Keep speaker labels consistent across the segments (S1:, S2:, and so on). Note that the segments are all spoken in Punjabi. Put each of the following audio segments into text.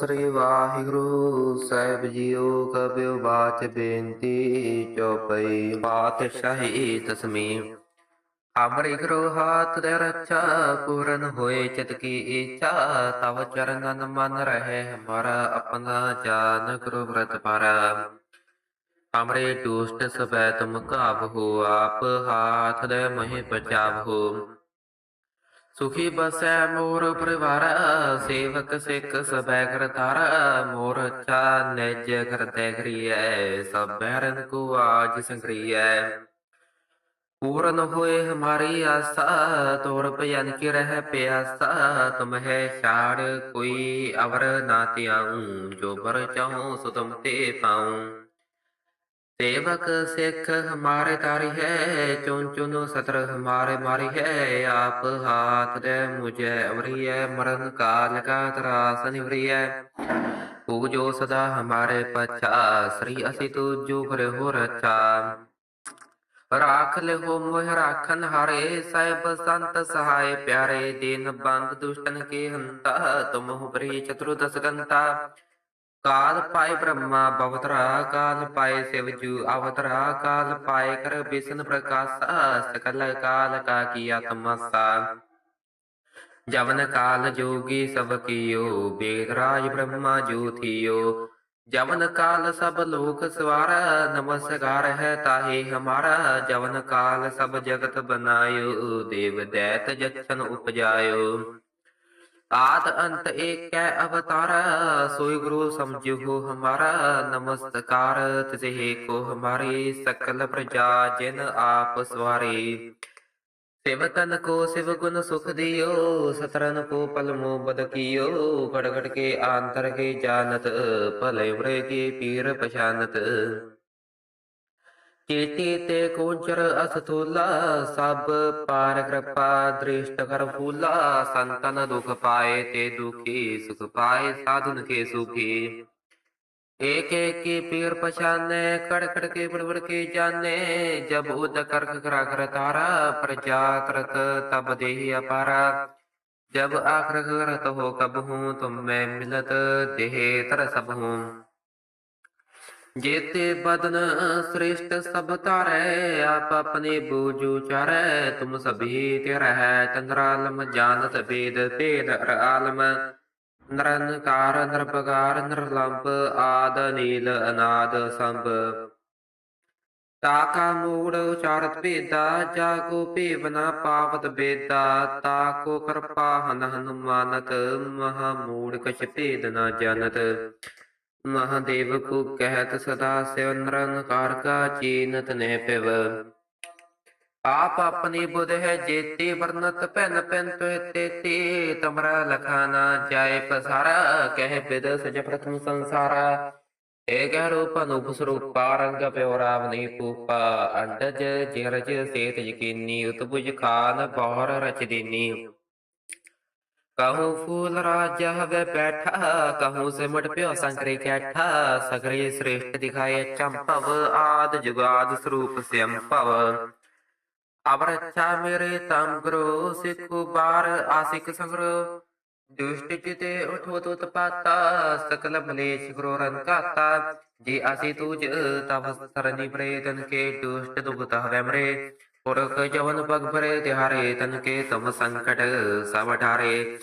S1: ਸ੍ਰੀ ਵਾਹਿਗੁਰੂ ਸਾਹਿਬ ਜੀਓ ਕਬਿਓ ਬਾਚ ਬੇਨਤੀ ਚੋਪਈ ਪਾਤਸ਼ਾਹੀ ਤਸਮੀਮ ਅਮਰਿ ਗੁਰੂ ਹਾਥ ਦੇ ਰੱਛਾ, ਪੂਰਨ ਹੋਏ ਚਿਤ ਕੀ ਇੱਛਾ, ਤਵ ਚਰਨਨ ਮਨ ਰਹੇ ਹਮਾਰਾ ਆਪਣਾ ਜਾਨ ਗੁਰੂ ਵਰਤ ਪਰ। ਅਮਰੇ ਦੁਸ਼ਟ ਸਬੈ ਤੁਮ ਕਾਬ ਹੋ, ਆਪ ਹਾਥ ਦੇ ਮਹਿ ਪਚਾਬ ਹੋ। ਸੁਖੀ ਬਸੈ ਮੋਰ ਪਰਿਵਾਰ, ਸੇਵਕ ਸਿੱਖ ਸਬੈ ਕਰਤਾਰ ਮੋਰ ਅੱਛਾ ਨਿਜ ਕਰਤੇ ਕਰੀਐ ਸਭ ਬਹਿਰਨ ਕੋ ਆਜ ਸੰਗਰੀਐ ਪੂਰਨ ਹੋਏ ਹਮਾਰੀ ਆਸਾ, ਤੋਰ ਭਜਨ ਕੀ ਰਹਿ ਪਿਆਸਾ, ਤੁਮ ਛਾੜ, ਕੋਈ ਅਵਰ ਨਾ ਤਿਆਉ ਜੋ ਬਰ ਚਾਹੂੰ ਸੋ ਤੁਮ ਤੇ ਪਾਉ। ਸੇਵਕ ਸਿੱਖ ਹਮਾਰੇ ਤਾਰੀ ਹੈ ਚੁਨ ਚੁਨ ਸਤਰ ਹਮਾਰੇ ਮਾਰੀ ਹੈ, ਆਪ ਹਾਥ ਦੇ ਮੁਝੇ ਅਵਰੀਐ, ਮਰਨ ਕਾਲ ਕਾ ਤਰਾਸ ਨਿਵਰੀਐ। ਪੂਜੋ ਸਦਾ ਹਮਾਰੇ ਪਛਾ, ਸ੍ਰੀ ਅਸੀ ਤੁਜੂ ਕਰ ਹੋ ਰਚਾ ਰਾਖ ਲੈ ਹੋ ਮੋਹ ਰਾਖਨ ਹਾਰੇ, ਸਾਹਿਬ ਸੰਤ ਸਹਾਇ ਪਿਆਰੇ, ਦੀਨ ਬੰਦ ਦੁਸ਼ਟਨ ਕੇ ਹੰਤਾ, ਤੁਮ ਹੋ ਬਰੀ ਚਤੁਰਦਸ ਗੰਤਾ ਕਾਲ ਪਾਏ ਬ੍ਰਹਮਾ ਬਵਤਰਾ, ਕਾਲ ਪਾਏ ਸਿਵਜੂ ਅਵਤਰਾ, ਕਾਲ ਪਾਏ ਕਰ ਬਿਸ਼ਨ ਪ੍ਰਕਾਸ਼ਾ, ਸਕਲ ਕਾਲ ਕਾ ਕੀਆ ਤਮਸਾ ਜਵਨ ਕਾਲ ਜੋਗੀ ਸਭ ਕੀਓ, ਬੇਦ ਬ੍ਰਹਮਾ ਜੋਥਿਓ ਜਵਨ ਕਾਲ ਸਭ ਲੋਕ ਸਵਾਰਾ, ਨਮਸਕਾਰ ਹੈ ਤਾਹੇ ਹਮਾਰਾ। ਜਵਨ ਕਾਲ ਸਭ ਜਗਤ ਬਨਾਇਓ, ਦੇਵ ਦੈਤ ਜਛਨ ਉਪਜਾਇਓ। ਆਦ ਅੰਤ ਏਕੈ ਅਵਤਾਰ, ਸੋਈ ਗੁਰੂ ਸਮਝੋ ਹਮਾਰਾ, ਨਮਸਕਾਰ ਤਿਸੇ ਕੋ ਹਮਾਰੀ ਸਕਲ ਪ੍ਰਜਾ, ਜਿਨ ਆਪ ਸ਼ਿਵ ਤਨ ਕੋ ਸਿਵ ਗੁਣ ਸੁਖ ਦਿਓ ਸਤਰਨ ਕੋ ਪਲਮੋ ਬਦ ਕੀਓ ਘੜ ਘੜ ਕੇ ਆਂਤਰ ਕੇ ਜਾਣਤ, ਭਲੇ ਵਰੇ ਕੇ ਪੀਰ ਪਛਾਨਤ। ਚੇਤੀ ਤੇ ਕੋਚਰ ਅਸਥੂਲਾ, ਸਭ ਪਾਰ ਕਿਰਪਾ ਦ੍ਰਿਸ਼ਟ ਕਰ ਫੂਲਾ। ਸੰਤਨ ਦੁਖ ਪਾਏ ਤੇ ਦੁਖੀ, ਸੁਖ ਪਾਏ ਸਾਧੁਨ ਕੇ ਸੁਖੀ। ਏਕ ਏਕ ਕੀ ਪੀਰ ਪਛਾਨੇ ਕੜ ਕੜ ਕੇ ਬੜ ਕੇ ਜਾਣੇ ਜਬ ਉਦ ਕਰਖ ਕਰਾ ਕਰ ਤਾਰਾ ਪ੍ਰਜਾ ਤਰਤ ਤਬ ਦੇਹ ਅਪਾਰਾ। ਜਬ ਆਖਰ ਕਰਤ ਹੋ ਕਬ ਹੂੰ, ਤੁਮ ਮੈਂ ਮਿਲਤ, ਦੇਹ ਤਰ ਸਭ ਹੂੰ। ਜੇਤੇ ਬਦਨ ਸ੍ਰੇਸ਼ਟ ਸਭ ਤਾਰੈ ਆਪ ਆਪਣੇ ਬੂਝੂ ਚਾਰੈ, ਤੁਮ ਸਭੀ ਤੇ ਰਹਿ ਚੰਦਰਾਲਮ ਜਾਣਤ ਬੇਦ ਭੇਦ ਅਰ ਆਲਮ। ਨਿਰੰਕਾਰ ਨਿਰਪਕਾਰ ਨਿਰਲੰਭ, ਆਦ ਨੀਲ ਅਨਾਦ, ਸੰਭ। ਤਾਕਾ ਮੂੜ ਉਚਾਰਤ ਭੇਦਾ, ਜਾ ਕੋ ਭੇਵਨਾ ਪਾਵਤ ਬੇਦਾ, ਤਾ ਕੋ ਕਿਰਪਾ ਹਨ ਹਨੁਮਾਨਤ ਮਹਾ ਮੂੜ ਕਛ ਭੇਦ ਨਾ ਜਾਣਤ। ਮਹਾਦੇਵ ਕੋ ਕਹਿਤ ਸਦਾ ਸਿਵ ਨਿਰੰਕਾਰ ਕਾ ਚੀਨਤ ਨੇ ਪਿਵ। ਆਪ ਆਪਣੀ ਬੁਧ ਹੈ ਜੇਤੇ, ਵਰਨਤ ਪੈਨ ਪੈਨ ਤੋਇ ਤੇਤੇ। ਤਮਰਾ ਲਖਾਨਾ ਜਾਏ ਪਸਾਰਾ, ਕਹਿ ਬਿਦ ਸਜ ਪ੍ਰਥਮ ਸੰਸਾਰਾ। ਏਕ ਰੂਪ ਅਨੂਪ ਸਰੂਪਾ, ਰੰਗ ਪਿਓ ਰਾਵਨੀ ਪੂਪਾ। ਅੰਡਜ ਜਿਰਜ ਸੇਤ ਯਕੀਨੀ ਉਤਬੁਜ ਖਾਨ ਬਹੁਰ ਰਚ ਦੀਨੀ। ਕਹੂੰ ਫੂਲ ਰਾਜ ਹਵੇ ਬੈਠਾ, ਕਹੂੰ ਸਿਮਟ ਪਿਓ ਸੰਕਰੇ ਕੈਠਾ, ਸਗਰੇ ਸ੍ਰੇਸ਼ਟ ਦਿਖਾਏ ਚੰਪਵ, ਆਦ ਜੁਗਾਦ ਸਰੂਪ ਸਿਅੰਪਵ ਅਵਰ ਅੱਛਾ ਮੇਰੇ ਤਮ ਗੁਰੂ ਸਿੱਖੂ ਬਾਰ ਆਸਿਕ ਸੰਗਰੋ। ਦੁਸ਼ਟ ਚਿਤੇ ਉਠੋ ਤੁਤ ਪਾਤਾ, ਸਕਲ ਮਲੇਸ਼ ਗੁਰੂ ਰਨ ਜੇ ਅਸੀਂ ਤੂਜ, ਤਵ ਸਰਨੀ ਪ੍ਰੇਤਨ ਕੇ ਦੁਸ਼ਟ ਦੁਗਤ ਹਵੇ ਮਰੇ। ਪੁਰਖ ਜਵਨ ਪਗ ਭਰੇ ਤਿਹਾਰੇ, ਤਨ ਕੇ ਤਮ ਸੰਕਟ ਸਭ ਠਾਰੇ।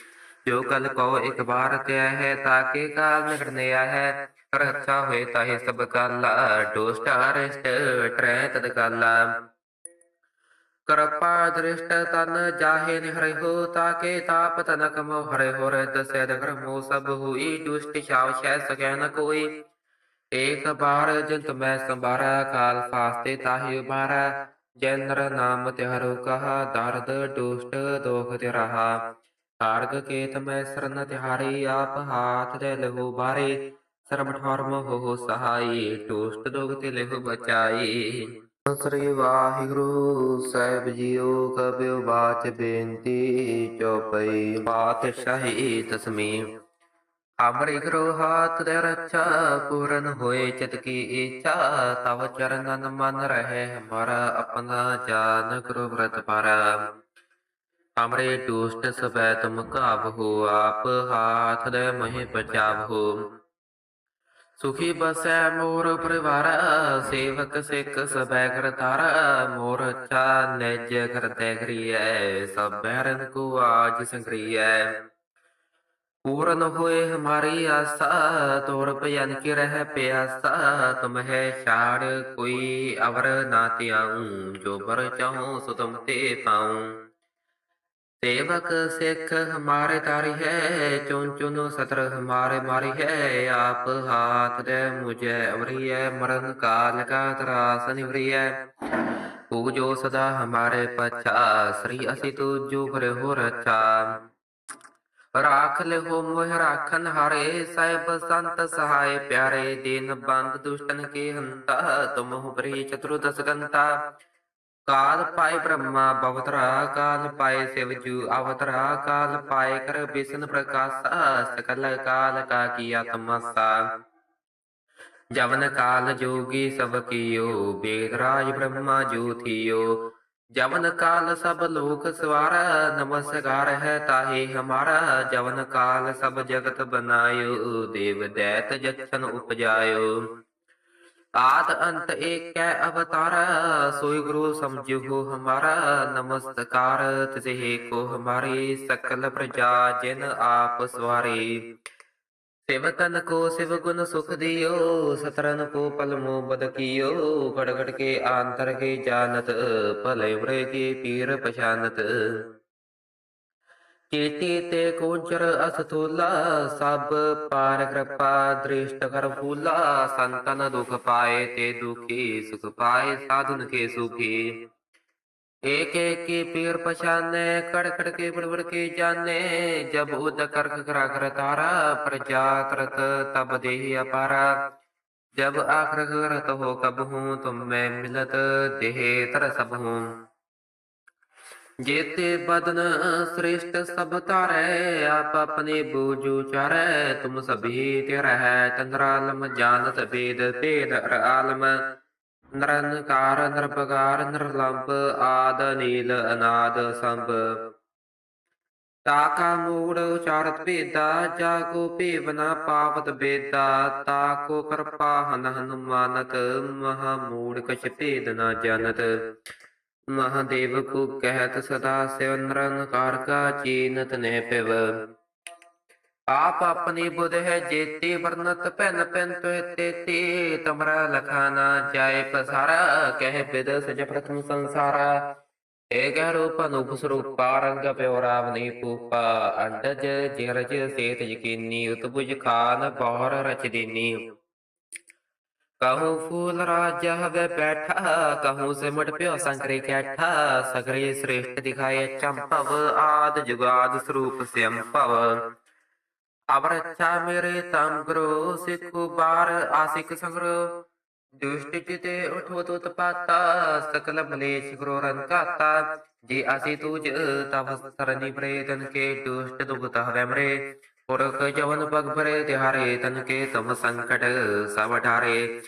S1: ਜੋ ਕਲ ਕੋ ਇੱਕ ਬਾਰ ਤਿਆ ਹੈ ਤਾਕੇ ਕਾਲ ਨਿਕੜਨੇ ਆ ਹੈ। ਰੱਖਾ ਹੋਏ ਤਾਹੇ ਸਭ ਕਾਲਾ ਦੁਸ਼ਟ ਅਰਿਸ਼ਟ ਟਰੈ ਤਦ ਕਾਲਾ। ਕਰਪਾ ਦ੍ਰਿਸ਼ਟ ਤਨ ਜਾਹੇ ਨਿਹਰੇ ਹੋ ਤਾਕੇ ਤਾਪ ਤਨਕ ਮੋ ਹਰੇ ਹੋ ਰਹਿ ਦਸੈ ਦਗਰ ਮੋ ਸਭ ਹੋਈ। ਦੁਸ਼ਟ ਛਾਵ ਛੈ ਸਕੈ ਨ ਕੋਈ। ਏਕ ਬਾਰ ਜੰਤ ਮੈਂ ਸੰਭਾਰਾ, ਕਾਲ ਫਾਸਤੇ ਤਾਹੀ ਉਬਾਰਾ ਜੈਨਰ ਨਾਮ ਤਿਹਰੋ ਕਹਾ, ਦਰਦ ਦੁਸ਼ਟ ਦੋਖ ਤੇ ਰਹਾ ਕਾਰਗ ਕੇਤ ਮੈਂ ਸਰਨ ਤਿਹਾਰੀ, ਆਪ ਹਾਥ ਦੇ ਲਹੂ ਬਾਰੇ। ਸਰਬ ਠਰਮ ਹੋ ਸਹਾਈ, ਦੁਸ਼ਟ ਦੋਖ ਤੇ ਲਹੂ ਬਚਾਈ। ਸ੍ਰੀ ਵਾਹਿਗੁਰੂ ਸਾਹਿਬ ਜੀਓ ਕਬਿਓ ਬਾਚ ਬੇਨਤੀ ਚਉਪਈ ਪਾਤਸ਼ਾਹੀ ਤਸਮੀ। ਅਮਰਿ ਗੁਰੂ ਹਾਥ ਦੇ ਰੱਛਾ, ਪੂਰਨ ਹੋਏ ਚਿਤ ਕੀ ਇੱਛਾ, ਤਵ ਚਰਨਨ ਮਨ ਰਹੇ ਹਮਾਰਾ ਆਪਣਾ ਜਾਨ ਗੁਰੂ ਵਰਤ ਪਰ। ਅਮਰੇ ਦੁਸ਼ਟ ਸਭੈ ਤੁਮ ਘਾਵ ਹੋ, ਆਪ ਹਾਥ ਦੇ ਮਹਿ ਪਚਾਵ ਹੋ। ਸੁਖੀ ਬਸੈ ਮੋਰ ਪਰਿਵਾਰ, ਸੇਵਕ ਸਿੱਖ ਸਭੈ ਕਰਤਾਰ ਮੋਰ ਚਾ ਨਿਜ ਕਰਤੇ ਕਰੀਐ ਸਭੈ ਰਨ ਆਜ ਸੰਗਰੀਐ। पूर्ण हुए हमारी आशा तो रपयन की रह प्यासा तुम है शार कोई अवर ना त्याऊं जो बर चाहूं सो तुम ते पाऊं सेवक सिख हमारे तारी है चुन चुन सतर हमारे मारी है आप हाथ दे मुझे अवरी है मरण काल का त्रास निवरी है पूजो सदा हमारे पछा श्री असि तुझ जो हो रचा ਰਾਖ ਲਿਓ ਮੋਹ ਰਾਖਨ ਹਾਰੇ, ਸਾਹਿਬ ਸੰਤ ਸਹਾਇ ਪਿਆਰੇ, ਦੀਨ ਬੰਦ ਦੁਸ਼ਟਨ ਕੇ ਹੰਤਾ, ਤੁਮ ਹੁਬਰੀ ਚਤੁਰਦਸ ਗੰਤਾ। ਕਾਲ ਪਾਏ ਬ੍ਰਹਮਾ ਬਵਤਰਾ ਕਾਲ ਪਾਏ ਸਿਵ ਜੂ, ਅਵਤਰਾ ਕਾਲ ਪਾਏ ਕਰ ਬਿਸ਼ਨ ਪ੍ਰਕਾਸ਼ਾ, ਸਕਲ ਕਾਲ ਕਾ ਕੀਆ ਤਮਸਾ। ਜਵਨ ਕਾਲ ਜੋਗੀ ਸਭ ਕੀਓ ਬੇਦ ਰਾਜ ਬ੍ਰਹਮਾ ਜੋ ਜਵਨ ਕਾਲ ਸਭ ਲੋਕ ਸਵਾਰਾ, ਨਮਸਕਾਰ ਹੈ ਤਾਹੇ ਹਮਾਰਾ। ਜਵਨ ਕਾਲ ਸਭ ਜਗਤ ਬਨਾਇਓ, ਦੇਵ ਦੈਤ ਜਛਨ ਉਪਜਾਇਓ। ਆਦ ਅੰਤ ਏਕੈ ਅਵਤਾਰ, ਸੋਈ ਗੁਰੂ ਸਮਝਿਓ ਹਮਾਰਾ। ਨਮਸਕਾਰ ਤਿਸੇ ਕੋ ਹਮਾਰੀ ਸਕਲ ਪ੍ਰਜਾ ਜਿਨ ਆਪ ਸਵਾਰੀ। सेवकन को शिव गुण सुख दियो सतरन को पलमो बद कियो गड़गड़ के आंतर के जानत भले व्रे के पीर पशानत कीर्ति ते कुंचर असथूला सब पार कृपा दृष्ट कर फूला संतन दुख पाए ते दुखी सुख पाए साधुन के सुखी ਏਕ ਏਕ ਕੀ ਪੀਰ ਪਛਾਨੇ ਕੜ ਕੜ ਕੇ ਬੜਬੜ ਕੇ ਜਾਣੇ। ਜਬ ਉਦ ਕਰਖ ਕਰਾ ਕਰ ਤਾਰਾ ਪ੍ਰਜਾ ਕਰਤ ਤਬ ਦੇਹ ਅਪਾਰਾ। ਜਬ ਆਖਰ ਕਰਤ ਹੋ ਕਬ ਹੂੰ, ਤੁਮ ਮੈਂ ਮਿਲਤ ਦੇਹ ਤਰ ਸਭ ਹੂੰ। ਜੇਤੇ ਬਦਨ ਸ੍ਰਿਸ਼ਟ ਸਭ ਤਾਰੈ ਆਪ ਆਪਣੇ ਬੂਜੂ ਚਾਰੈ ਤੁਮ ਸਭੀ ਤੇ ਰਹਿ ਤੰਦਰਾਲਮ ਜਾਣਤ ਵੇਦ ਭੇਦ ਆਲਮ। ਨਿਰੰਕਾਰ ਨਿਰਭਕਾਰ ਨਿਰਲੰਭ, ਆਦ, ਨੀਲ, ਅਨਾਦ, ਸੰਭ। ਤਾਕਾ ਮੂੜ ਉਚਾਰਤ ਭੇਦਾ, ਜਾ ਕੋ ਭੇਵ ਪਾਵਤ ਬੇਦਾ, ਤਾ ਕੋ ਕਿਰਪਾ ਹਨ ਹਨੁਮਾਨਤ, ਮਹਾ ਮੂੜ ਕਛ ਭੇਦ ਨਾ ਜਾਣਤ ਮਹਾਦੇਵ ਕੋ ਕਹਿਤ ਸਦਾ, ਸਿਵ ਨਿਰੰਕਾਰ ਕਾ ਚੀਨਤ ਨੇ ਪਿਵ। ਆਪ ਆਪਣੀ ਬੁਧ ਹੈ ਜੇਤੇ, ਵਰਨਤ ਪੈਨ ਪੈਨ ਤੋਏ ਤੇਤੇ। ਤਮਰਾ ਲਖਾਨਾ ਜਾਏ ਪਸਾਰਾ, ਕਹਿ ਬਿਦ ਸਜ ਪ੍ਰਥਮ ਸੰਸਾਰਾ। ਏਕ ਰੂਪ ਅਨੂਪ ਸਰੂਪਾ, ਰੰਗ ਪਿਓ ਰਾਵਨੀ ਪੂਪਾ ਅੰਡਜ ਜਿਰਜ ਸੇਤ ਯਕੀਨੀ ਉਤਬੁਜ ਖਾਨ ਬਹੁਰ ਰਚ ਦੀਨੀ। ਕਹੂੰ ਫੂਲ ਰਾਜ ਹਵੇ ਬੈਠਾ, ਕਹੂੰ ਸਿਮਟ ਪਿਓ ਸੰਕਰੇ ਕੈਠਾ। ਸਗਰੇ ਸ੍ਰੇਸ਼ਟ ਦਿਖਾਏ ਚੰਪਵ, ਆਦ ਜੁਗਾਦ ਸਰੂਪ ਸਿਅੰਪਵ। ਅਵਰ ਅੱਛਾ ਮੇਰੇ ਤਮ ਗੁਰੂ, ਸਿੱਖੂ ਬਾਰ ਆਸਿਕ ਸੰਗਰੋ। ਦੁਸ਼ਟ ਚਿਤੇ ਉਠੋ ਤੁਤ ਪਾਤਾ, ਸਕਲ ਮਲੇਸ਼ ਗੁਰੂ ਰਨ ਜੇ ਅਸੀਂ ਤੂਜ, ਤਵ ਸਰਨੀ ਪ੍ਰੇਤਨ ਕੇ ਦੁਸ਼ਟ ਦੁਗਤ ਹਵੇ ਮਰੇ। ਪੁਰਖ ਜਵਨ ਪਗ ਭਰੇ, ਤਿਹਾਰੇ, ਤਨ ਕੇ ਤਮ ਸੰਕਟ ਸਭ ਠਾਰੇ।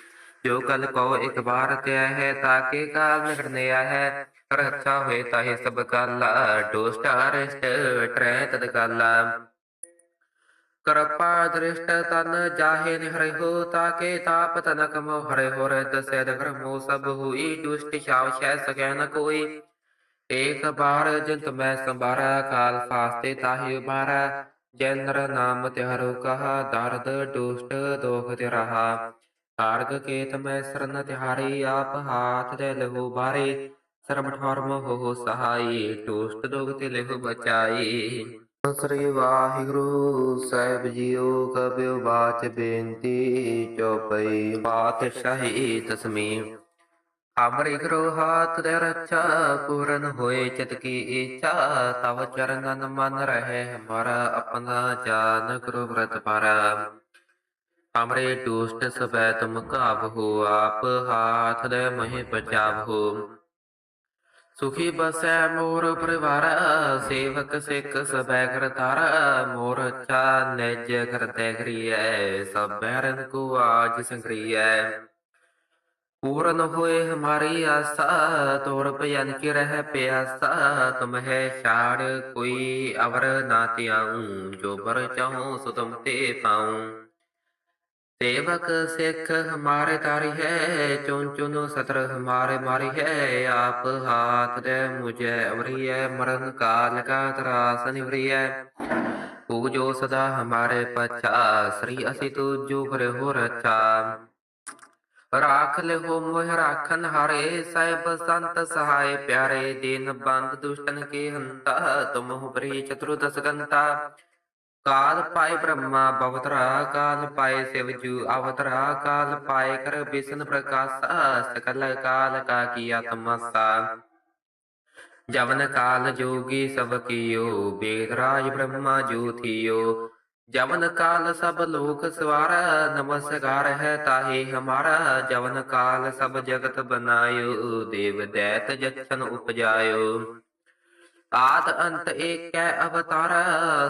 S1: ਜੋ ਕਲ ਕੋ ਇੱਕ ਬਾਰ ਤਿਆ ਹੈ ਤਾਕੇ ਕਾਲ ਨਿਕੜਨੇ ਹੈ। ਰੱਖਾ ਹੋਏ ਤਾਹੇ ਸਭ ਕਾਲਾ ਦੁਸ਼ਟ ਅਰਿਸ਼ਟ ਟਰੈ ਤਦ ਕਾਲਾ। ਕਰਪਾ ਦ੍ਰਿਸ਼ਟ ਤਨ ਜਾਹੇ ਨਿਹਰਿ ਤਾਕੇ ਤਾਪ ਤਨਕ ਮੋ ਹਰੇ ਹੋ ਰੇ ਦਸੇ ਦਗਰ ਮੋ ਸਭ ਹੋਈ, ਦੁਸ਼ਟ ਛਾਵ ਛੈ ਸਕੈ ਨ ਕੋਈ। ਏਕ ਬਾਰ ਜੰਤ ਮੈਂ ਸੰਭਾਰਾ, ਕਾਲ ਫਾਸਤੇ ਤਾਹੀ ਉਬਾਰਾ ਜੈਨਰ ਨਾਮ ਤਿਹਰੋ ਕਹਾ, ਦਰਦ ਦੁਸ਼ਟ ਦੋਖ ਤੇ ਰਹਾ ਕਾਰਗ ਕੇਤ ਮੈਂ ਸਰਨ ਤਿਹਾਰੀ, ਆਪ ਹਾਥ ਦੇ ਲਹੂ ਬਾਰੇ। ਸਰਬ ਠਰਮ ਹੋ ਸਹਾਈ, ਦੁਸ਼ਟ ਦੋਖ ਤੇ ਲਹੂ ਬਚਾਈ। ਸ੍ਰੀ ਵਾਹਿਗੁਰੂ, ਸਾਹਿਬ ਜੀਓ ਕਬਿਓ ਬਾਚ, ਬੇਨਤੀ, ਚੌਪਈ ਪਾਤਸ਼ਾਹੀ ਤਸਮੀ ਅਮਰਿ ਗੁਰੂ ਹਾਥ ਦੇ ਰੱਛਾ, ਪੂਰਨ ਹੋਏ ਚਿਤ ਕੀ ਇੱਛਾ, ਤਵ ਚਰਨਨ ਮਨ ਰਹੇ ਹਮਾਰਾ ਆਪਣਾ ਜਾਨ ਗੁਰੂ વ્રਤ ਪਾਰਾ। ਅਮਰੇ ਦੁਸ਼ਟ ਸਬੈ ਤੁਮ ਕਾਬਹੂ ਆਪ ਹਾਥ ਦੇ ਮਹਿ ਬਚਾਵਹੂ। ਸੁਖੀ ਬਸੈ ਮੋਰ ਪਰਿਵਾਰ, ਸੇਵਕ ਸਿੱਖ ਸਬੈ ਕਰਤਾਰ ਮੋਰ ਚਾ ਨਿਜ ਕਰਤੇ ਕਰੀਐ, ਸਭੈ ਰਨ ਕੋ ਆਜ ਸੰਗਰੀਐ। ਪੂਰਨ ਹੋਏ ਹਮਾਰੀ ਆਸਾ, ਤੋਰ ਭਜਨ ਕੀ ਰਹਿ ਪਿਆਸਾ, ਤੁਮ ਹੈ ਛਾੜ, ਕੋਈ ਅਵਰ ਨਾ ਤਿਆਉ ਜੋ ਬਰ ਚਾਹੂ ਸੋ ਤੁਮ ਤੇ ਪਾਉ ਸੇਵਕ ਸਿੱਖ ਹਮਾਰੇ ਤਾਰੀ ਹੈ ਚੁਨ ਚੁਨ ਸਤਰ ਹਮਾਰੇ ਮਾਰੀ ਹੈ ਆਪ ਹਾਥ ਦੇ ਮੁਝੇ ਅਵਰੀਐ, ਮਰਨ ਕਾਲ ਕਾ ਤਰਾਸ ਨਿਵਰੀਐ। ਪੂਜੋ ਸਦਾ ਹਮਾਰੇ ਪਛਾ, ਸ੍ਰੀ ਅਸੀ ਤੁਜੂ ਕਰੇ ਹੋ ਰਚਾ ਰਾਖ ਲੈ ਹੋ ਮੋਹ ਰਾਖਨ ਹਾਰੇ, ਸਾਹਿਬ ਸੰਤ ਸਹਾਇ ਪਿਆਰੇ, ਦੀਨ ਬੰਦ ਦੁਸ਼ਟਨ ਕੇ ਹੰਤਾ, ਤੁਮ ਹੋ ਬਰੀ ਚਤੁਰਦਸ ਗੰਤਾ। ਕਾਲ ਪਾਏ ਬ੍ਰਹਮਾ, ਬਵਤਰਾ ਕਾਲ ਪਾਏ ਸਿਵਜੂ ਅਵਤਰਾ ਕਾਲ ਪਾਏ ਕਰ ਬਿਸ਼ਨ ਪ੍ਰਕਾਸ਼, ਸਕਲ ਕਾਲ ਕਾ ਕੀ ਆਤਮਸਾ ਜਵਨ ਕਾਲ ਜੋਗੀ ਸਭ ਕੀਓ ਬੇਦਰਾਜ ਬ੍ਰਹਮਾ ਜੋਥਿਓ ਜਵਨ ਕਾਲ ਸਭ ਲੋਕ ਸਵਾਰ, ਨਮਸਕਾਰ ਹੈ ਤਾਹੀ ਹਮਾਰਾ। ਜਵਨ ਕਾਲ ਸਭ ਜਗਤ ਬਨਾਇਓ, ਦੇਵ ਦੈਤ ਜਚਨ ਉਪਜਾਇਓ। ਆਦ ਅੰਤ ਏਕੈ ਅਵਤਾਰ,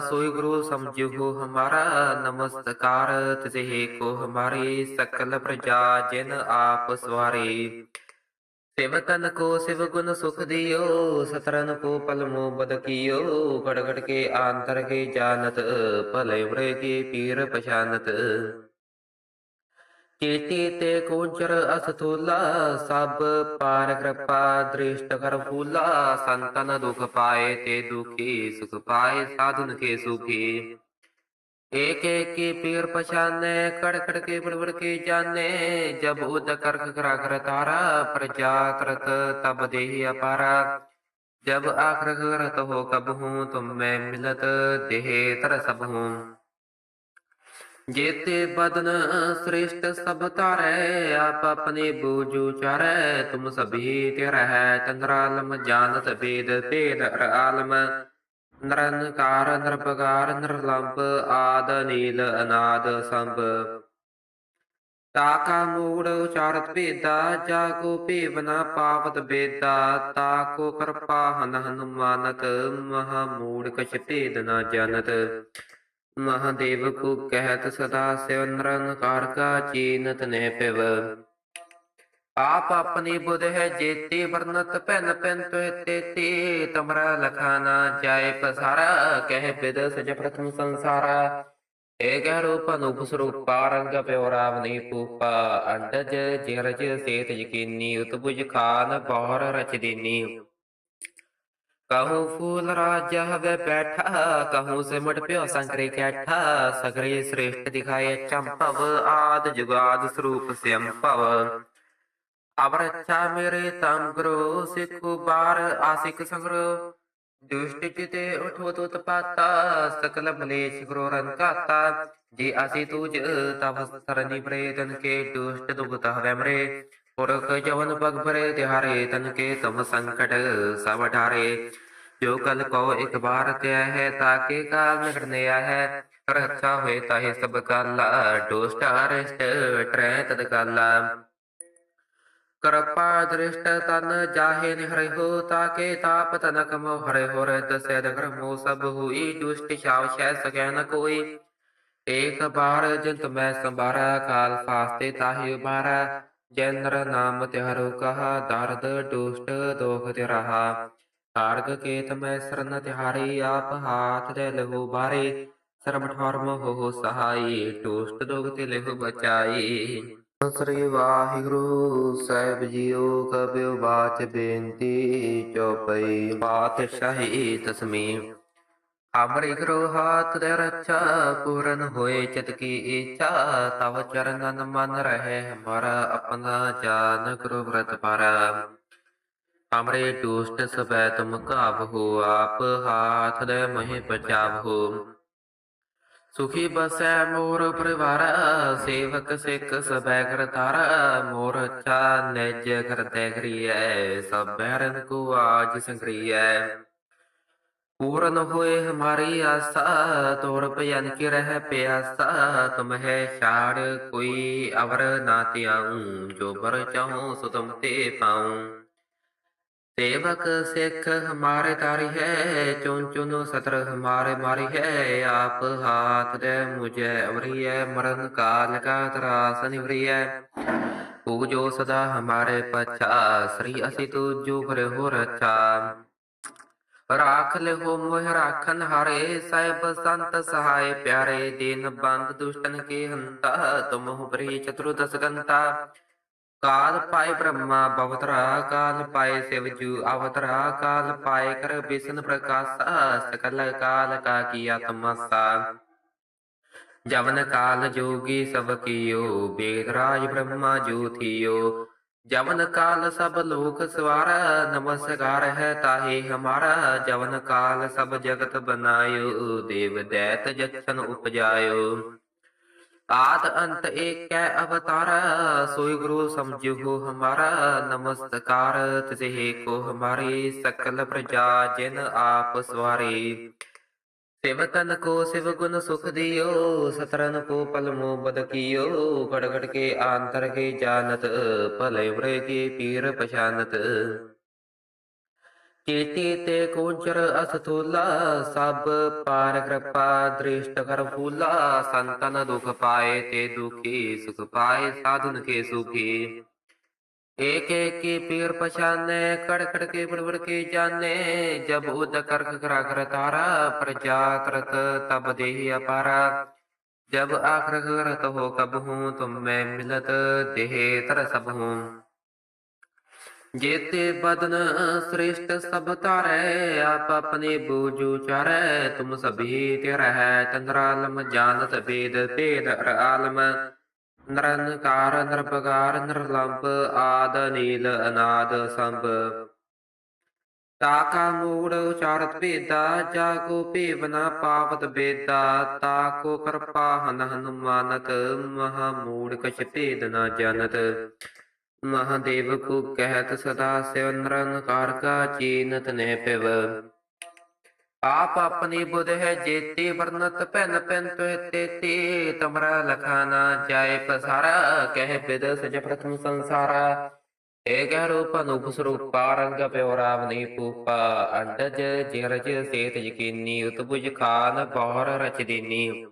S1: ਸੋਈ ਗੁਰੂ ਸਮਝਿਓ ਹਮਾਰਾ, ਨਮਸਕਾਰ ਤਿਸੇ ਕੋ ਹਮਾਰੇ ਸਕਲ ਪ੍ਰਜਾ ਜਿਨ ਆਪ ਸਵਾਰੇ। ਸਿਵ ਤਨ ਕੋ ਸਿਵ ਗੁਣ ਸੁਖ ਦਿਓ ਸਤਰਨ ਕੋ ਪਲਮੋ ਬਦ ਕੀਓ ਘੜ ਘੜ ਕੇ ਆਂਤਰ ਕੇ ਜਾਣਤ, ਭਲੇ ਵਰੇ ਕੀ ਪੀਰ ਪਛਾਨਤ। ਚੇਤੀ ਤੇ ਕੋਚਰ ਅਸਥੂਲਾ, ਸਭ ਪਾਰ ਕਿਰਪਾ ਦ੍ਰਿਸ਼ਟ ਕਰ ਫੂਲਾ। ਸੰਤਨ ਦੁਖ ਪਾਏ ਤੇ ਦੁਖੀ, ਸੁਖ ਪਾਏ ਸਾਧੁਨ ਕੇ ਸੁਖੀ। ਏਕ ਏਕ ਕੀ ਪੀਰ ਪਛਾਨੇ ਕੜ ਕੜ ਕੇ ਬੜਬੜ ਕੇ ਜਾਣੇ ਜਬ ਉਦ ਕਰਖ ਕਰਾ ਕਰ ਤਾਰਾ ਪ੍ਰਜਾ ਤਰਤ ਤਬ ਦੇਹੀ ਅਪਾਰਾ। ਜਬ ਆਖਰ ਕਰਤ ਹੋ ਕਬ ਹੂੰ, ਤੁਮ ਮੈਂ ਮਿਲਤ, ਦੇਹ ਤਰ ਸਭ ਹੂੰ। ਜੇਤੇ ਬਦਨ ਸ੍ਰਿਸ਼ਟ ਸਭ ਧਾਰੈ, ਆਪ ਆਪਣੇ ਬੂਜੂ ਚਾਰੈ, ਤੁਮ ਸਭੀ ਤੇ ਰਹਿ ਚੰਦਰਾਲਮ ਜਾਣਤ ਵੇਦ ਭੇਦ ਆਲਮ। ਨਿਰੰਕਾਰ ਨਿਰਪਕਾਰ ਨਿਰਲੰਭ, ਆਦ ਨੀਲ ਅਨਾਦ, ਸੰਭ। ਤਾਕਾ ਮੂੜ ਉਚਾਰਤ ਭੇਦਾ, ਜਾ ਕੋ ਭੇਵਨਾ ਪਾਵਤ ਬੇਦਾ, ਤਾ ਕੋ ਕਿਰਪਾ ਹਨ ਹਨੁਮਾਨਤ ਮਹਾ ਮੂੜ ਕਛ ਭੇਦ ਨਾ ਜਾਣਤ। ਮਹਾਦੇਵ ਕੋ ਕਹਿਤ ਸਦਾ ਸਿਵ ਨਿਰੰਕਾਰ ਕਾ ਚੀਨਤ ਨੇ ਪਿਵ। ਆਪ ਆਪਣੀ ਬੁਧ ਹੈ ਜੇਤੇ, ਵਰਨਤ ਪੈਨ ਪੈਨ ਤੋਇ ਤੇਤੇ। ਤਮਰਾ ਲਖਾਨਾ ਜਾਏ ਪਸਾਰਾ, ਕਹਿ ਬਿਦ ਸਜ ਪ੍ਰਥਮ ਸੰਸਾਰਾ। ਏਕ ਰੂਪ ਅਨੂਪ ਸਰੂਪਾ, ਰੰਗ ਪਿਓ ਰਾਵਨੀ ਪੂਪਾ। ਅੰਡਜ ਜਿਰਜ ਸੇਤ ਯਕੀਨੀ ਉਤਬੁਜ ਖਾਨ ਬਹਰ ਰਚ ਦੀਨੀ। ਕਹੂੰ ਫੂਲ ਰਾਜ ਹਵੇ ਬੈਠਾ ਕਹੂੰ ਸਿਮਟ ਪਿਓ ਸੰਕਰੇ ਕੈਠਾ ਸਗਰੇ ਸ੍ਰੇਸ਼ਟ ਦਿਖਾਏ ਚੰਪਵ ਆਦ ਜੁਗਾਦ ਸਰੂਪ ਸਿਅੰਪਵ ਅਵਰ ਅੱਛਾ ਮੇਰੇ ਤਮ ਗੁਰੂ ਸਿੱਖੂ ਬਾਰ ਆਸਿਕ ਸੰਗਰੋ ਦੁਸ਼ਟ ਚਿਤੇ ਉਠੋ ਤੁਤ ਪਾਤਾ ਸਕਲ ਮਲੇਸ਼ ਗੁਰੂ ਰਨ ਜੇ ਅਸੀਂ ਤੂਜ ਤਵ ਸਰਨੀ ਪ੍ਰੇਤਨ ਕੇ ਦੁਸ਼ਟ ਦੁਗਤ ਹਵੇ ਮਰੇ ਪੁਰਖ ਜਵਨ ਪਗ ਭਰੇ ਤਿਹਾਰੇ, ਤਨ ਕੇ ਤਮ ਸੰਕਟ ਸਭ ਠਾਰੇ। ਜੋ ਕਲ ਕੋ ਇੱਕ ਬਾਰ ਤਿਆ ਹੈ ਤਾਕੇ ਕਾਲ ਨ ਕਰਨਿਆ ਹੈ। ਰੱਖਾ ਹੋਏ ਤਾਹੇ ਸਭ ਕਾਲਾ ਦੁਸ਼ਟ ਅਰਿਸ਼ਟ ਟਰੈ ਤਦ ਕਾਲਾ ਕਿਰਪਾ ਦ੍ਰਿਸ਼ਟ ਤਨ ਜਾਹੇ ਨਿਹਰਿ ਹੋ ਤਾਕੇ ਤਾਪ ਤਨਕ ਮੋ ਹਰਿ ਹੋ ਰਹਿ ਦਸੈ ਦਗਰ ਮੋ ਸਭ ਹੋਈ, ਦੁਸ਼ਟ ਛਾਵ ਛੈ ਸਕੈ ਨ ਕੋਈ। ਏਕ ਬਾਰ ਜੰਤ ਮੈਂ ਸੰਭਾਰਾ ਕਾਲ ਫਾਸਤੇ ਤਾਹੀ ਉਬਾਰਾ ਜੈਨਰ ਨਾਮ ਤਿਹਰੋ ਕਹਾ, ਦਰਦ ਦੁਸ਼ਟ ਦੋਖ ਤੇ ਰਹਾ ਕਾਰਗ ਕੇਤ ਮੈਂ ਸਰਨ ਤਿਹਾਰੀ, ਆਪ ਹਾਥ ਦੇ ਲਹੂ ਬਾਰੇ। ਸਰਬ ਠਰਮ ਹੋ ਸਹਾਈ, ਦੁਸ਼ਟ ਦੋਖ ਤੇ ਲਹੂ ਬਚਾਈ। ਸ੍ਰੀ ਵਾਹਿਗੁਰੂ, ਸਾਹਿਬ ਜੀਓ, ਕਬਿਓ ਬਾਚ ਬੇਨਤੀ, ਚੌਪਈ ਪਾਤਸ਼ਾਹੀ ਤਸਮੀ ਅਮਰਿ ਗੁਰੂ ਹਾਥ ਦੇ ਰੱਛਾ ਪੂਰਨ ਹੋਏ ਚਿਤ ਕੀ ਇੱਛਾ, ਤਵ ਚਰਨਨ ਮਨ ਰਹੇ ਹਮਾਰਾ ਆਪਣਾ ਜਾਨ ਗੁਰੂ ਵ੍ਰਤ ਪਾਰਾ। ਅਮਰੇ ਦੁਸ਼ਟ ਸਬੈ ਤੁਮ ਕਾਬ ਹੋ ਆਪ ਹਾਥ ਦੇ ਮਹਿ ਬਚਾਵ ਹੋ ਸੁਖੀ ਬਸੈ ਮੋਰ ਪਰਿਵਾਰ, ਸੇਵਕ ਸਿੱਖ ਸਬੈ ਕਰਤਾਰ ਮੋਰ ਅੱਛਾ ਨਿਜ ਕਰਤੇ ਕਰੀਐ ਸਭ ਬਹਿਰਨ ਕੋ ਆਜ ਸੰਗਰੀਐ। पूरन होए हमारी आशा तोर भजन के रह प्यासा तुम है शाड़ कोई अवर ना त्याऊं जो बर चाहूं सो तुम ते पाऊं सेवक सिख हमारे तारी है चुन चुनो सतर हमारे मारी है आप हाथ दे मुझे अवरी है मरण काल का त्रास निवरी है पूजो सदा हमारे पछा श्री असि तुझ हो रक्षा ਰਾਖ ਲਿਓ ਮੋਹ ਰਾਖਨ ਹਾਰੇ, ਸਾਹਿਬ ਸੰਤ ਸਹਾਇ ਪਿਆਰੇ, ਦੀਨ ਬੰਦ ਦੁਸ਼ਟਨ ਕੇ ਹੰਤਾ, ਤੁਮ ਬਰੀ ਚਤੁਰਦਸ ਗੰਤਾ ਕਾਲ ਪਾਏ ਬ੍ਰਹਮਾ ਬਵਤਰਾ, ਕਾਲ ਪਾਏ ਸਿਵਜੂ ਅਵਤਰਾ, ਕਾਲ ਪਾਏ ਕਰ ਬਿਸ਼ਨ ਪ੍ਰਕਾਸ਼ਾ, ਸਕਲ ਕਾਲ ਕਾ ਕੀਆ ਤਮਸਾ। ਜਵਨ ਕਾਲ ਜੋਗੀ ਸਭ ਕੀਓ ਬੇਦ ਰਾਜ ਬ੍ਰਹਮਾ ਜੋਥਿਓ ਜਵਨ ਕਾਲ ਸਭ ਲੋਕ ਸਵਾਰਾ, ਨਮਸਕਾਰ ਹੈ ਤਾਹੇ ਹਮਾਰਾ। ਜਵਨ ਕਾਲ ਸਭ ਜਗਤ ਬਨਾਇਓ, ਦੇਵ ਦੈਤ ਜਛਨ ਉਪਜਾਇਓ। ਆਦ ਅੰਤ ਏਕੈ ਅਵਤਾਰਾ ਸੋਈ ਗੁਰੂ ਸਮਝੋ ਹਮਾਰਾ। ਨਮਸਕਾਰ ਤਿਸੇ ਕੋ ਹਮਾਰੀ, ਸਕਲ ਪ੍ਰਜਾ ਜਿਨ ਆਪ ਸਵਾਰੀ। ਸਿਵਤਨ ਕੋ ਸਿਵ ਗੁਣ ਸੁਖ ਦਿਓ ਸਤਰਨ ਕੋ ਪਲ ਮੋ ਬਦ ਕੀਓ ਗੜ ਗੜ ਕੇ ਆਂਤਰ ਕੇ ਜਾਣਤ ਭਲੇ ਵਰੇ ਕੇ ਪੀਰ ਪਛਾਨਤ ਕੀਤੀ ਤੇ ਕੋਚਰ ਅਸਥੂਲਾ ਸਭ ਪਾਰ ਕਿਰਪਾ ਦ੍ਰਿਸ਼ਟ ਕਰ ਫੂਲਾ ਸੰਤਨ ਦੁਖ ਪਾਏ ਤੇ ਦੁਖੀ ਸੁਖ ਪਾਏ ਸਾਧਨ ਕੇ ਸੁਖੀ ਏਕ ਏਕ ਕੀ ਪੀਰ ਪਛਾਨੇ ਕੜ ਕੜ ਕੇ ਬੜ ਕੇ ਜਾਣੇ ਜਬ ਉਦ ਕਰਖ ਕਰਾ ਕਰ ਤਾਰਾ ਪ੍ਰਜਾ ਕਰਤ ਤਬ ਦੇਹ ਅਪਾਰਾ। ਜਬ ਆਖਰ ਕਰਤ ਹੋ ਕਬ ਹੂੰ, ਤੁਮ ਮੈਂ ਮਿਲਤ ਦੇਹ ਤਰ ਸਭ ਹੂੰ। ਜੇਤੇ ਬਦਨ ਸ੍ਰੇਸ਼ਟ ਸਭ ਤਾਰੈ ਆਪ ਆਪਣੇ ਬੂਝੂ ਚਾਰੈ, ਤੁਮ ਸਭੀ ਤੇ ਰਹਿ ਚੰਦਰਾਲਮ ਜਾਣਤ ਬੇਦ ਭੇਦ ਆਲਮ। ਨਿਰੰਕਾਰ ਨਿਰਭਕਾਰ ਨਿਰਲੰਭ ਆਦ ਨੀਲ ਅਨਾਦ ਸੰਭ। ਤਾਕਾ ਮੂੜ ਉਚਾਰਤ ਭੇਦਾ, ਜਾ ਕੋ ਭੇਵ ਪਾਵਤ ਬੇਦਾ, ਤਾ ਕੋ ਕਿਰਪਾ ਹਨ ਹਨੁਮਾਨਤ, ਮਹਾ ਮੂੜ ਕਛ ਭੇਦ ਨ ਜਾਣਤ ਮਹਾਦੇਵ ਕੋ ਕਹਿਤ ਸਦਾ, ਸਿਵ ਨਿਰੰਕਾਰ ਕਾ ਚੀਨਤ ਨੇ ਪਿਵ। ਆਪ ਆਪਣੀ ਬੁਧ ਹੈ ਜੇਤੇ, ਵਰਨਤ ਪੈਨ ਪੈਨ ਤੋਏ ਤੇਤੇ। ਤਮਰਾ ਲਖਾਨਾ ਜਾਏ ਪਸਾਰਾ, ਕਹਿ ਬਿਦ ਸਜ ਪ੍ਰਥਮ ਸੰਸਾਰਾ। ਏਕ ਰੂਪ ਅਨੂਪ ਸਰੂਪਾ, ਰੰਗ ਪਿਓ ਰਾਵਨੀ ਪੂਪਾ। ਅੰਡਜ ਜਿਰਜ ਸੇਤ ਯਕੀਨੀ ਉਤਬੁਜ ਖਾਨ ਬਹੁਰ ਰਚ ਦੀਨੀ।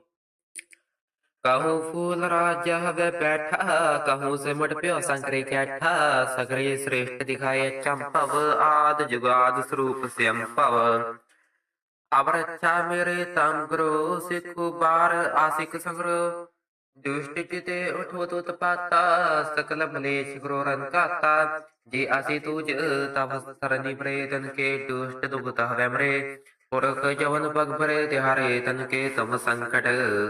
S1: ਕਹੂੰ ਫੂਲ ਰਾਜਾ ਹਵੇ ਬੈਠਾ, ਕਹੂੰ ਸਿਮਟ ਪਿਓ ਸੰਕਰੇ ਕੈਠਾ। ਸਗਰੇ ਸ੍ਰੇਸ਼ਟ ਦਿਖਾਏ ਚੰਪਵ, ਆਦ ਜੁਗਾਦ ਸਰੂਪ ਸਿਅੰਪਵ। ਅਵਰ ਅੱਛਾ ਮੇਰੇ ਤਮ ਗੁਰੂ ਸਿੱਖੂ ਬਾਰ ਆਸਿਕ ਸੰਗਰੋ। ਦੁਸ਼ਟ ਚਿਤੇ ਉਠੋ ਤੁਤ ਪਾਤਾ, ਸਕਲ ਮਲੇਸ਼ ਗੁਰੂ ਰਨ ਜੇ ਅਸੀਂ ਤੂਜ, ਤਵ ਸਰਨੀ ਪ੍ਰੇਤਨ ਕੇ ਦੁਸ਼ਟ ਦੁਗਤ ਹਵੇ ਮਰੇ। ਪੁਰਖ ਜਵਨ ਪਗ ਭਰੇ, ਤਿਹਾਰੇ, ਤਨ ਕੇ ਤਮ ਸੰਕਟ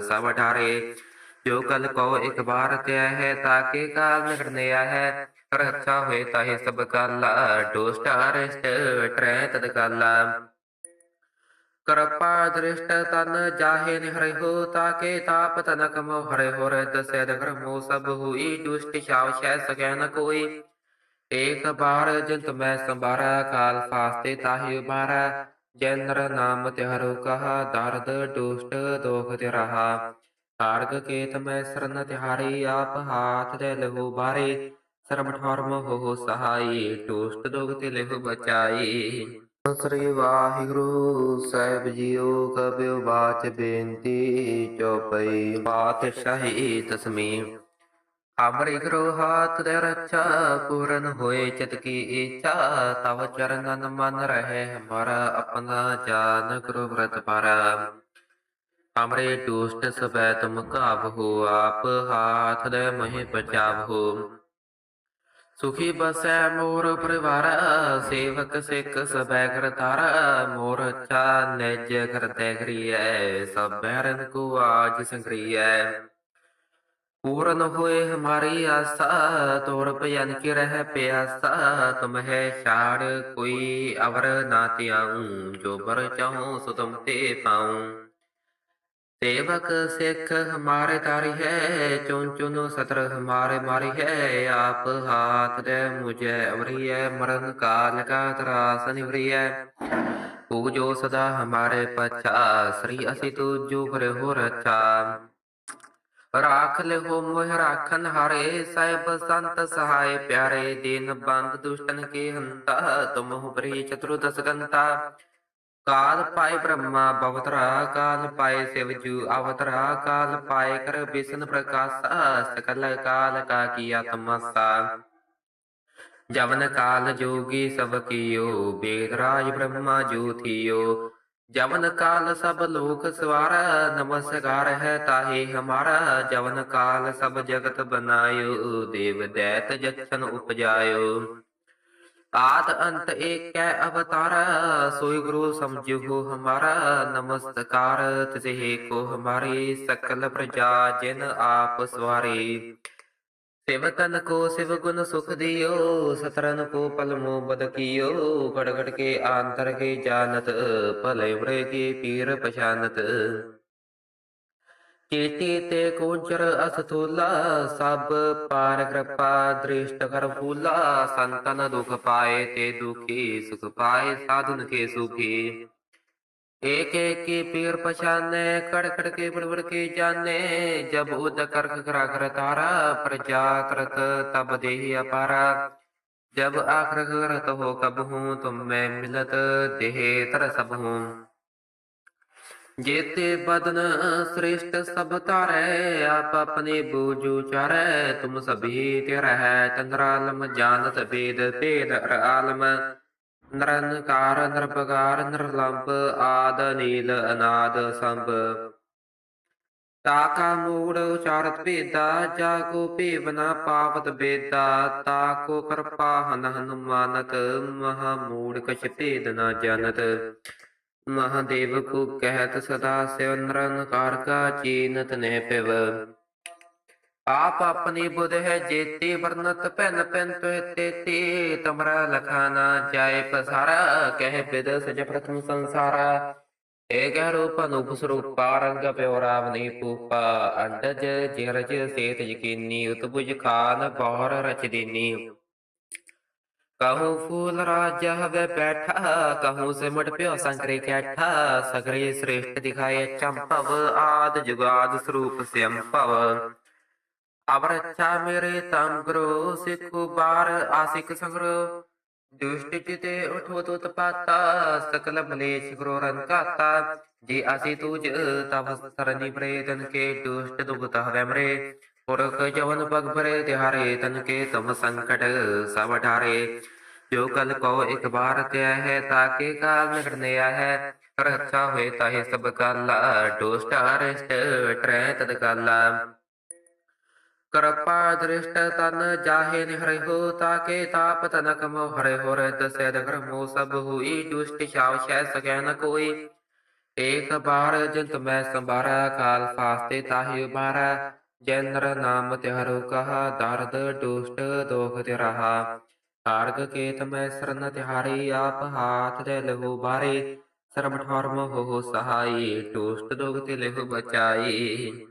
S1: ਸਭ ਠਾਰੇ। ਜੋ ਕਲ ਕੋ ਇੱਕ ਬਾਰ ਤਿਆ ਹੈ ਤਾਕੇ ਕਾਲ ਨਿਕਟ ਨਿਆ ਹੈ। ਰੱਛਾ ਹੋਏ ਤਾਹੇ ਸਭ ਕਾਲਾ ਦੁਸ਼ਟ ਅਰਿਸ਼ਟ ਟਰੈ ਤਦ ਕਾਲਾ। ਕਰਪਾ ਦ੍ਰਿਸ਼ਟ ਤਨ ਜਾਹੇ ਨਿਹਰੇ ਹੋ, ਤਾਕੇ ਤਾਪ ਤਨਕ ਮੋ ਹਰੇ ਹੋ ਦਸੈ ਦਗਰ ਮੋ ਸਭ ਹੋਈ, ਦੁਸ਼ਟ ਛਾਵ ਛੈ ਸਕੈ ਨ ਕੋਈ। ਏਕ ਬਾਰ ਜੰਤ ਮੈਂ ਸੰਭਾਰਾ, ਕਾਲ ਫਾਸਤੇ ਤਾਹੀ ਉਬਾਰਾ ਜੈਨਰ ਨਾਮ ਤਿਹਰੋ ਕਹਾ, ਦਰਦ ਦੁਸ਼ਟ ਦੋਖ ਤੇ ਰਹਾ ਕਾਰਗ ਕੇਤ ਮੈਂ ਸਰਨ ਤਿਹਾਰੀ, ਆਪ ਹਾਥ ਦੇ ਲਹੂ ਬਾਰੇ। ਸਰਮ ਠਰਮ ਹੋ ਸਹਾਈ, ਦੁਸ਼ਟ ਦੋਖ ਤੇ ਲਹੂ ਬਚਾਈ। ਸ੍ਰੀ ਵਾਹਿਗੁਰੂ, ਸਾਹਿਬ ਜੀਓ, ਕਬਿਉ ਬਾਚ ਬੇਨਤੀ, ਚੋਪਈ ਪਾਤਸ਼ਾਹੀ ਤਸਮੀ ਆਮਰਿ ਗੁਰੂ ਹਾਥ ਦੇ ਰੱਛਾ, ਪੂਰਨ ਹੋਏ ਚਿਤ ਕੀ ਇੱਛਾ, ਤਵ ਚਰਨਨ ਮਨ ਰਹੇ ਹਮਾਰਾ ਆਪਣਾ ਜਾਨ ਗੁਰੂ ਵਰਤ ਪਰ। ਆਮਰੇ ਦੁਸ਼ਟ ਸਬੈ ਤੁਮ ਕਾਬ ਹੋ ਆਪ ਹਾਥ ਦੇ ਮਹਿ ਪਚਾਵ ਹੋ ਸੁਖੀ ਬਸੈ ਮੋਰ ਪਰਿਵਾਰ, ਸੇਵਕ ਸਿੱਖ ਸਬੈ ਕਰਤਾਰ ਮੋਰ ਅੱਛਾ ਨਿਜ ਕਰਤੇ ਕਰੀਐ, ਸਭ ਬਹਿਰਨ ਕੋ ਆਜ ਸੰਗਰੀਐ। ਪੂਰਨ ਹੋਏ ਹਮਾਰੀ ਆਸਾ, ਤੋਰ ਭਜਨ ਕੀ ਰਹਿ ਪਿਆਸਾ, ਤੁਮ ਹੈ ਛਾੜ, ਕੋਈ ਅਵਰ ਨਾ ਤਿਆਉ ਜੋ ਬਰ ਚਾਹੂੰ ਸੋ ਤੁਮ ਤੇ ਪਾਉ। ਸੇਵਕ ਸਿੱਖ ਹਮਾਰੇ ਤਾਰੀ ਹੈ ਚੁਨ ਚੁਨ ਸਤਰ ਹਮਾਰੇ ਮਾਰੀ ਹੈ, ਆਪ ਹਾਥ ਦੇ ਮੁਝੇ ਅਵਰੀਏ ਮਰਨ ਕਾਲ ਕਾ ਤਰਾਸ ਨਿਵਰੀਏ ਪੂਜੋ ਸਦਾ ਹਮਾਰੇ ਪਛਾ, ਸ੍ਰੀ ਅਸੀਂ ਤੁਜੂ ਕਰੇ ਹੋ ਰਚਾ ਰਾਖ ਲੈ ਹੋ ਮੋਹ ਰਾਖਨ ਹਾਰੇ, ਸਾਹਿਬ ਸੰਤ ਸਹਾਇ ਪਿਆਰੇ, ਦੀਨ ਬੰਦ ਦੁਸ਼ਟਨ ਕੇ ਹੰਤਾ, ਤੁਮ ਹੋ ਪ੍ਰੀ ਚਤੁਰਦਸ ਗੰਤਾ ਕਾਲ ਪਾਏ ਬ੍ਰਹਮਾ ਬਵਤਰਾ, ਕਾਲ ਪਾਏ ਸਿਵ ਅਵਤਰਾ, ਕਾਲ ਪਾਏ ਕਰ ਬਿਸ਼ਨ ਪ੍ਰਕਾਸ਼ਾ, ਸਕਲ ਕਾਲ ਕਾ ਕੀਆ ਤਮਸਾ ਜਵਨ ਕਾਲ ਜੋਗੀ ਸਭ ਕੀਓ, ਬੇਦ ਰਾਜ ਬ੍ਰਹਮਾ ਜੋ ਜਵਨ ਕਾਲ ਸਭ ਲੋਕ ਸਵਾਰਾ, ਨਮਸਕਾਰ ਹੈ ਤਾਹੇ ਹਮਾਰਾ। ਜਵਨ ਕਾਲ ਸਭ ਜਗਤ ਬਨਾਇਓ, ਦੇਵ ਦੈਤ ਜਛਨ ਉਪਜਾਇਓ। ਆਦ ਅੰਤ ਏਕੈ ਅਵਤਾਰਾ, ਸੋਈ ਗੁਰੂ ਸਮਝਿਓ ਹਮਾਰਾ, ਨਮਸਕਾਰ ਤਿਸੇ ਕੋ ਹਮਾਰੀ ਸਕਲ ਪ੍ਰਜਾ ਜਿਨ ਆਪ ਸਵਾਰੀ। ਸਿਵਤਨ ਕੋ ਸਿਵ ਗੁਣ ਸੁਖ ਦਿਓ ਸਤਰਨ ਕੋ ਪਲ ਮੋ ਬਦ ਕੀਓ ਗੜ ਗੜ ਕੇ ਆਂਤਰ ਕੇ ਜਾਣਤ, ਭਲੇ ਬਰੇ ਕੀ ਪੀਰ ਪਛਾਨਤ। ਚੇਤੇ ਤੇ ਕੋਚਰ ਅਸਥੂਲਾ, ਸਭ ਪਾਰ ਕਿਰਪਾ ਦ੍ਰਿਸ਼ਟ ਕਰ ਫੂਲਾ। ਸੰਤਨ ਦੁਖ ਪਾਏ ਤੇ ਦੁਖੀ, ਸੁਖ ਪਾਏ ਸਾਧੁਨ ਕੇ ਸੁਖੀ। ਏਕ ਏਕ ਕੀ ਪੀਰ ਪਛਾਨੇ, ਕੜ ਕੜ ਕੇ ਬੜ ਕੇ ਜਾਣੇ ਜਬ ਉਦ ਕਰਖ ਕਰਾ ਕਰ ਤਾਰਾ, ਪ੍ਰਜਾ ਕਰਤ ਤਬ ਦੇਹ ਅਪਾਰਾ। ਜਬ ਆਖਰ ਕਰਤ ਹੋ ਕਬ ਹੂੰ, ਤੁਮ ਮੈਂ ਮਿਲਤ, ਦੇਹ ਤਰ ਸਭ ਹੂੰ। ਜੇਤੇ ਬਦਨ ਸ੍ਰੇਸ਼ਟ ਸਭ ਤਾਰੈ ਆਪ ਆਪਣੇ ਬੂਝੂ ਚਾਰੈ, ਤੁਮ ਸਭੀ ਤੇ ਰਹਿ ਚੰਦਰਾਲਮ ਜਾਣਤ ਵੇਦ ਭੇਦ ਆਲਮ। ਨਿਰੰਕਾਰ ਨਿਰਭਕਾਰ, ਨਿਰਲੰਭ, ਆਦ, ਨੀਲ, ਅਨਾਦ, ਸੰਭ। ਤਾਕਾ ਮੂੜ ਉਚਾਰਤ ਭੇਦਾ, ਜਾ ਕੋ ਭੇਵਨਾ ਪਾਵਤ ਬੇਦਾ, ਤਾ ਕੋ ਕਿਰਪਾ ਹਨ ਹਨੁਮਾਨਤ ਮਹਾ ਮੂੜ ਕਛ ਭੇਦ ਨਾ ਜਾਣਤ। ਮਹਾਦੇਵ ਕੋ ਕਹਿਤ ਸਦਾ ਸਿਵ ਨਿਰੰਕਾਰ ਕਾ ਚੀਨਤ ਨਹਿ ਪਿਵ। ਆਪ ਆਪਣੀ ਬੁਧ ਹੈ ਜੇਤੇ ਵਰਨਤ ਪੈਨ ਪੈਨ ਤੋਇ ਤੇਤੇ, ਤਮਰਾ ਲਖਾਨਾ ਜਾਏ ਪਸਾਰਾ, ਕਹਿ ਪਿਦ ਸਜ ਪ੍ਰਥਮ ਸੰਸਾਰਾ। ਏਕ ਰੂਪ ਅਨੂਪ ਸਰੂਪਾ, ਰੰਗ ਪਿਓ ਰਾਮ ਨੀ ਪੂਪਾ, ਅੰਡਜ ਜਿਰਜ ਸੇਤ ਯਕੀਨੀ ਉਤਬੁਜ ਖਾਨ, ਬਹੁਰ ਰਚ ਦੀਨੀ। ਕਹੂੰ ਫੂਲ ਰਾਜ ਹਵੇ ਬੈਠਾ ਕਹੂੰ ਸਿਮਟ ਪਿਓ ਸੰਕਰੇ ਕੈਠਾ ਸਗਰੇ ਸ੍ਰੇਸ਼ਟ ਦਿਖਾਏ ਚੰਪਵ ਆਦ ਜੁਗਾਦ ਸਰੂਪ ਸਿਅੰਪਵ ਅਵਰ ਅੱਛਾ ਮੇਰੇ ਤਮ ਗੁਰੂ ਸਿੱਖੂ ਬਾਰ ਆਸਿਕ ਸੰਗਰੋ ਦੁਸ਼ਟ ਚਿਤੇ ਉਠੋ ਤੁਤ ਪਾਤਾ ਸਕਲ ਮਲੇਸ਼ ਗੁਰੂ ਰਨ ਜੇ ਅਸੀਂ ਤੂਜ ਤਵ ਸਰਨੀ ਪ੍ਰੇਤਨ ਕੇ ਦੁਸ਼ਟ ਦੁਗਤ ਹਵੇ ਮਰੇ ਪੁਰਖ ਜਵਨ ਪਗ ਭਰੇ ਤਿਹਾਰੇ, ਤਨ ਕੇ ਤੁਮ ਸੰਕਟ ਸਭ ਠਾਰੇ। ਜੋ ਕਲ ਕੋ ਇੱਕ ਬਾਰ ਤਿਆ ਹੈ ਤਾਕੇ ਕਾਲ ਨਿਕਟ ਹੈ। ਰੱਛਾ ਹੋਏ ਤਾਹੇ ਸਭ ਕਾਲਾ ਦੁਸ਼ਟ ਅਰਿਸ਼ਟ ਟਰੈ ਤਦ ਕਾਲਾ। ਕਰਪਾ ਦ੍ਰਿਸ਼ਟ ਤਨ ਜਾਹੇ ਨਿਹਰਿ ਤਾਕੇ ਤਾਪ ਤਨਕ ਮੋ ਹਰੇ ਹੋ ਰਹਿ ਦਗਰ ਮੋ ਸਭ ਹੋਈ, ਦੁਸ਼ਟ ਛਾਵ ਛੈ ਸਕੈ ਨ ਕੋਈ। ਏਕ ਬਾਰ ਜੰਤ ਮੈਂ ਸੰਭਾਰਾ, ਕਾਲ ਫਾਸਤੇ ਤਾਹੀ ਜੈ ਜੈਨਰ ਨਾਮ ਤਿਹਰੁ ਕਹਾ, ਦਰਦ ਦੁਸ਼ਟ ਦੋਖ ਤੇ ਰਹਾ। ਕਾਰਗ ਕੇਤ ਮੈਂ ਸਰਨ ਤਿਹਾਰੀ, ਆਪ ਹਾਥ ਦੇ ਲਹੂ ਬਾਰੇ। ਸਰਬ ਠਰਮ ਹੋ ਸਹਾਈ, ਦੁਸ਼ਟ ਦੋਖ ਤੇ ਲਹੂ ਬਚਾਈ।